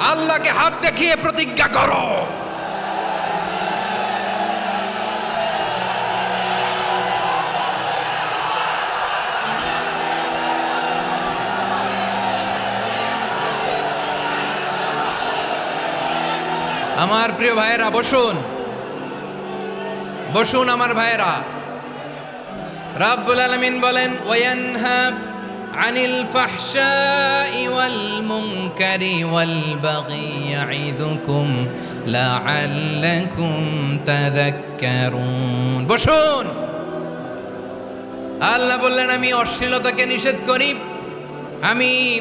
আল্লাহকে হাত দেখিয়ে প্রতিজ্ঞা করো। আমার প্রিয় ভাইয়েরা, বসুন। বসুন আমার ভাইয়েরা। রাব্বুল আলামিন বলেন ওয়ানহা আনিল ওয়াল মুনকারি ওয়াল বাগি ইয়াইদুকুম লাআল্লাকুম তাযাক্কারুন। বসুন। আল্লাহ বললেন, আমি অশ্লীলতাকে নিষেধ করি। আমি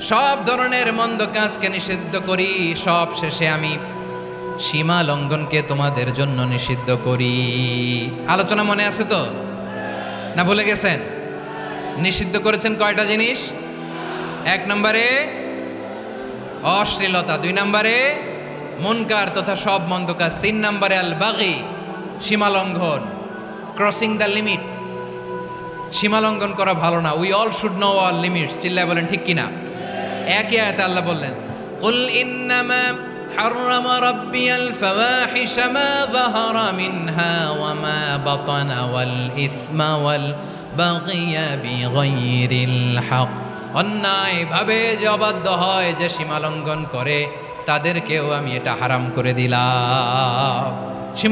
সব ধরনের মন্দ কাজকে নিষিদ্ধ করি। সব শেষে আমি সীমা লঙ্ঘনকে তোমাদের জন্য নিষিদ্ধ করি। আলোচনা মনে আছে তো? না ভুলে গেছেন? নিষিদ্ধ করেছেন কয়টা জিনিস এক নম্বরে অশ্লীলতা দুই নম্বরে মনকার তথা সব মন্দ কাজ তিন নম্বরে আল বাগি সীমা লঙ্ঘন ক্রসিং দ্য লিমিট সীমা লঙ্ঘন করা ভালো না we all should know all limits চিল্লায় বলেন ঠিক কিনা একই আয়াতে আল্লাহ বললেন قل إنما حرم ربي الفواحش ما ظهر منها وما بطن والإثم والبغي বাকিয়া বিগৈরিল হক। অন্যায়ভাবে যে অবাধ্য হয়, যে সীমালঙ্ঘন করে, তাদেরকেও আমি এটা হারাম করে দিলাম।